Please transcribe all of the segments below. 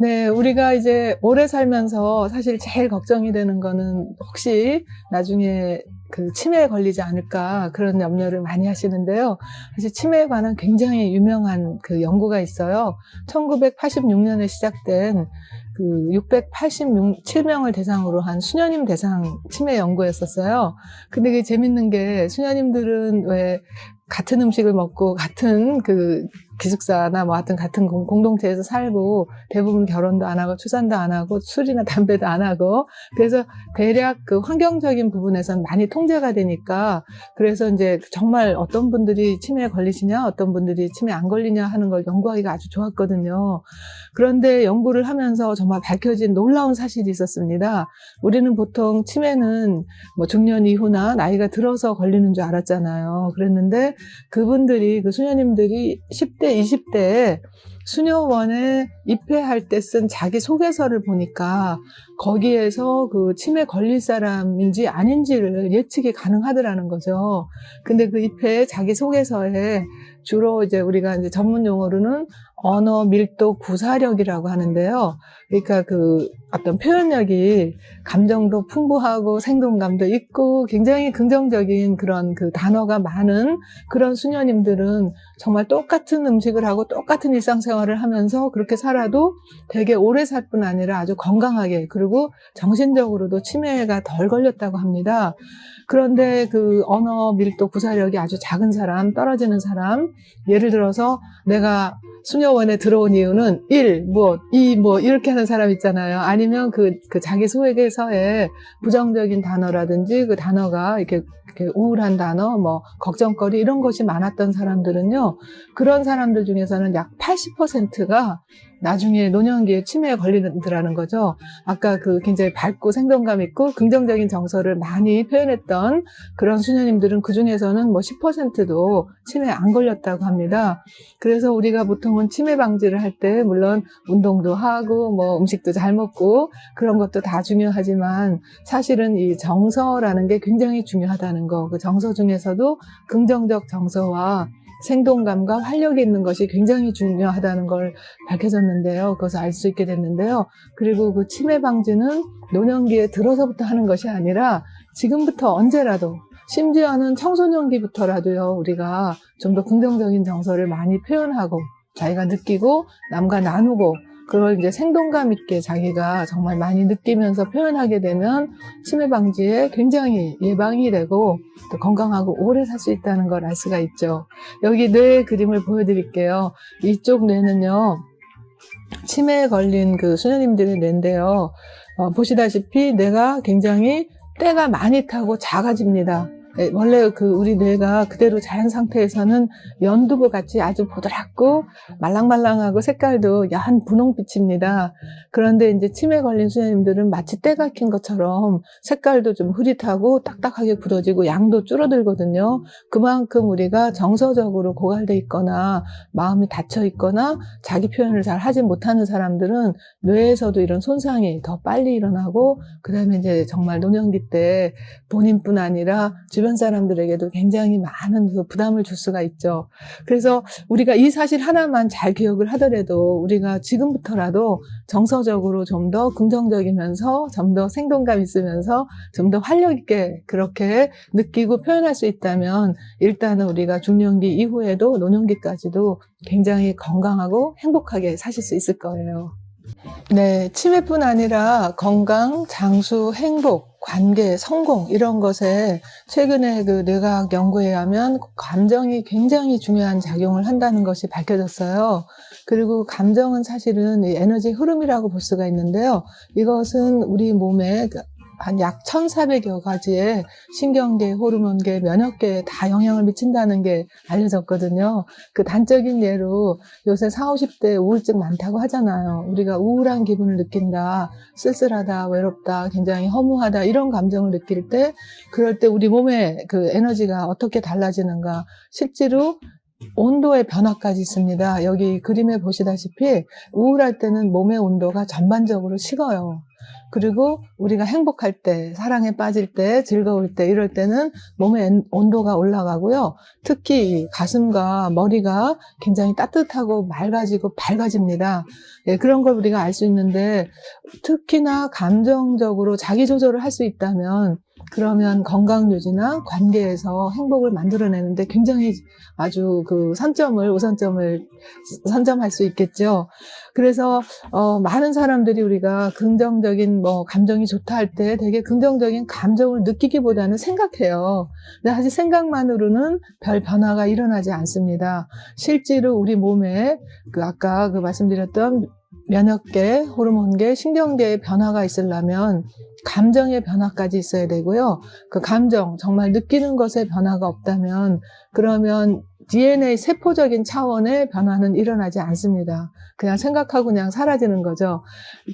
네, 우리가 이제 오래 살면서 사실 제일 걱정이 되는 거는 혹시 나중에 그 치매에 걸리지 않을까 그런 염려를 많이 하시는데요. 사실 치매에 관한 굉장히 유명한 그 연구가 있어요. 1986년에 시작된 그 687명을 대상으로 한 수녀님 대상 치매 연구였었어요. 근데 그게 재밌는 게 수녀님들은 왜 같은 음식을 먹고 같은 그 기숙사나 뭐 하여튼 같은 공- 공동체에서 살고 대부분 결혼도 안 하고 출산도 안 하고 술이나 담배도 안 하고 그래서 대략 그 환경적인 부분에선 많이 통제가 되니까 그래서 이제 정말 어떤 분들이 치매에 걸리시냐 어떤 분들이 치매 안 걸리냐 하는 걸 연구하기가 아주 좋았거든요. 그런데 연구를 하면서 정말 밝혀진 놀라운 사실이 있었습니다. 우리는 보통 치매는 뭐 중년 이후나 나이가 들어서 걸리는 줄 알았잖아요. 그랬는데 그분들이 그 수녀님들이 10대, 20대에 수녀원에 입회할 때 쓴 자기 소개서를 보니까 거기에서 그 치매 걸릴 사람인지 아닌지를 예측이 가능하더라는 거죠. 근데 그 입회 자기 소개서에 주로 이제 우리가 이제 전문 용어로는 언어 밀도 구사력이라고 하는데요. 그러니까 그 어떤 표현력이 감정도 풍부하고 생동감도 있고 굉장히 긍정적인 그런 그 단어가 많은 그런 수녀님들은 정말 똑같은 음식을 하고 똑같은 일상생활을 하면서 그렇게 살아도 되게 오래 살 뿐 아니라 아주 건강하게 그리고 정신적으로도 치매가 덜 걸렸다고 합니다. 그런데 그 언어 밀도 구사력이 아주 작은 사람, 떨어지는 사람, 예를 들어서 내가 수녀원에 들어온 이유는 1, 뭐, 2, 뭐, 이렇게 하는 사람 있잖아요. 아니면 그, 그 자기 소개서에 부정적인 단어라든지 그 단어가 이렇게, 이렇게 우울한 단어, 뭐, 걱정거리 이런 것이 많았던 사람들은요, 그런 사람들 중에서는 약 80%가 나중에 노년기에 치매에 걸리더라는 거죠. 아까 그 굉장히 밝고 생동감 있고 긍정적인 정서를 많이 표현했던 그런 수녀님들은 그 중에서는 뭐 10%도 치매에 안 걸렸다고 합니다. 그래서 우리가 보통은 치매 방지를 할 때 물론 운동도 하고 뭐 음식도 잘 먹고 그런 것도 다 중요하지만 사실은 이 정서라는 게 굉장히 중요하다는 거. 그 정서 중에서도 긍정적 정서와 생동감과 활력이 있는 것이 굉장히 중요하다는 걸 밝혀졌는데 요. 그것을 알 수 있게 됐는데요. 그리고 그 치매 방지는 노년기에 들어서부터 하는 것이 아니라 지금부터 언제라도 심지어는 청소년기부터라도요, 우리가 좀 더 긍정적인 정서를 많이 표현하고 자기가 느끼고 남과 나누고 그걸 이제 생동감 있게 자기가 정말 많이 느끼면서 표현하게 되면 치매 방지에 굉장히 예방이 되고 또 건강하고 오래 살 수 있다는 걸 알 수가 있죠. 여기 뇌 그림을 보여드릴게요. 이쪽 뇌는요, 치매에 걸린 그 수녀님들의 뇌인데요. 어, 보시다시피 뇌가 굉장히 때가 많이 타고 작아집니다. 예, 원래 그 우리 뇌가 그대로 자연 상태에서는 연두부 같이 아주 보드랍고 말랑말랑하고 색깔도 야한 분홍빛입니다. 그런데 이제 치매 걸린 수녀님들은 마치 때가 킨 것처럼 색깔도 좀 흐릿하고 딱딱하게 굳어지고 양도 줄어들거든요. 그만큼 우리가 정서적으로 고갈돼 있거나 마음이 닫혀 있거나 자기 표현을 잘 하지 못하는 사람들은 뇌에서도 이런 손상이 더 빨리 일어나고 그다음에 이제 정말 노년기 때 본인뿐 아니라 주변 사람들에게도 굉장히 많은 그 부담을 줄 수가 있죠. 그래서 우리가 이 사실 하나만 잘 기억을 하더라도 우리가 지금부터라도 정서적으로 좀 더 긍정적이면서 좀 더 생동감 있으면서 좀 더 활력 있게 그렇게 느끼고 표현할 수 있다면 일단은 우리가 중년기 이후에도 노년기까지도 굉장히 건강하고 행복하게 사실 수 있을 거예요. 네, 치매뿐 아니라 건강, 장수, 행복, 관계, 성공 이런 것에 최근에 그 뇌과학 연구에 의하면 감정이 굉장히 중요한 작용을 한다는 것이 밝혀졌어요. 그리고 감정은 사실은 이 에너지 흐름이라고 볼 수가 있는데요. 이것은 우리 몸에 그 한 약 1,400여 가지의 신경계, 호르몬계, 면역계에 다 영향을 미친다는 게 알려졌거든요. 그 단적인 예로 요새 40, 50대 우울증 많다고 하잖아요. 우리가 우울한 기분을 느낀다, 쓸쓸하다, 외롭다, 굉장히 허무하다, 이런 감정을 느낄 때, 그럴 때 우리 몸의 그 에너지가 어떻게 달라지는가. 실제로 온도의 변화까지 있습니다. 여기 그림에 보시다시피 우울할 때는 몸의 온도가 전반적으로 식어요. 그리고 우리가 행복할 때, 사랑에 빠질 때, 즐거울 때, 이럴 때는 몸의 엔- 온도가 올라가고요. 특히 가슴과 머리가 굉장히 따뜻하고 맑아지고 밝아집니다. 예, 그런 걸 우리가 알 수 있는데, 특히나 감정적으로 자기 조절을 할 수 있다면, 그러면 건강 유지나 관계에서 행복을 만들어내는데 굉장히 아주 그 선점을, 우선점을 선점할 수 있겠죠. 그래서, 어, 많은 사람들이 우리가 긍정적인 뭐 감정이 좋다 할 때 되게 긍정적인 감정을 느끼기보다는 생각해요. 근데 사실 생각만으로는 별 변화가 일어나지 않습니다. 실제로 우리 몸에 그 아까 그 말씀드렸던 면역계, 호르몬계, 신경계의 변화가 있으려면 감정의 변화까지 있어야 되고요. 그 감정, 정말 느끼는 것의 변화가 없다면 그러면 DNA 세포적인 차원의 변화는 일어나지 않습니다. 그냥 생각하고 그냥 사라지는 거죠.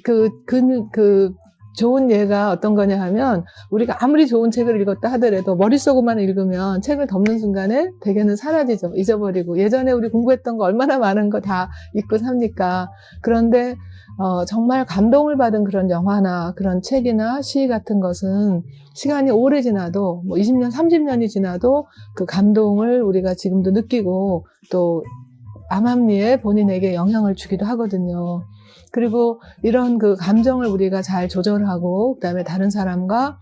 그, 그, 그, 좋은 예가 어떤 거냐 하면 우리가 아무리 좋은 책을 읽었다 하더라도 머릿속으로만 읽으면 책을 덮는 순간에 대개는 사라지죠. 잊어버리고. 예전에 우리 공부했던 거 얼마나 많은 거 다 잊고 삽니까? 그런데 어, 정말 감동을 받은 그런 영화나 그런 책이나 시 같은 것은 시간이 오래 지나도 뭐 20년, 30년이 지나도 그 감동을 우리가 지금도 느끼고 또 암암리에 본인에게 영향을 주기도 하거든요. 그리고 이런 그 감정을 우리가 잘 조절하고 그다음에 다른 사람과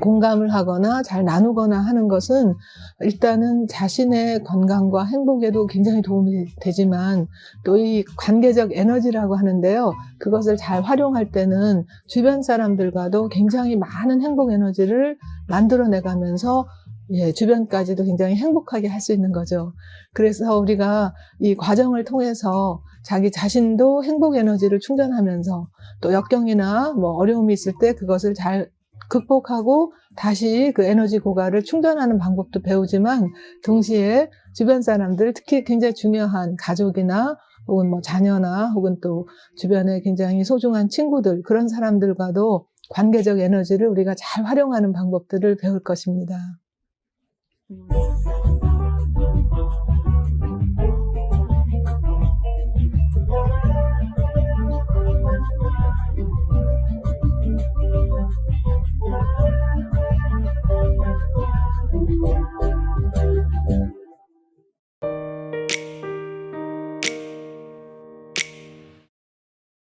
공감을 하거나 잘 나누거나 하는 것은 일단은 자신의 건강과 행복에도 굉장히 도움이 되지만 또 이 관계적 에너지라고 하는데요. 그것을 잘 활용할 때는 주변 사람들과도 굉장히 많은 행복 에너지를 만들어내 가면서 예, 주변까지도 굉장히 행복하게 할 수 있는 거죠. 그래서 우리가 이 과정을 통해서 자기 자신도 행복 에너지를 충전하면서 또 역경이나 뭐 어려움이 있을 때 그것을 잘 극복하고 다시 그 에너지 고갈을 충전하는 방법도 배우지만 동시에 주변 사람들 특히 굉장히 중요한 가족이나 혹은 뭐 자녀나 혹은 또 주변에 굉장히 소중한 친구들 그런 사람들과도 관계적 에너지를 우리가 잘 활용하는 방법들을 배울 것입니다. Thank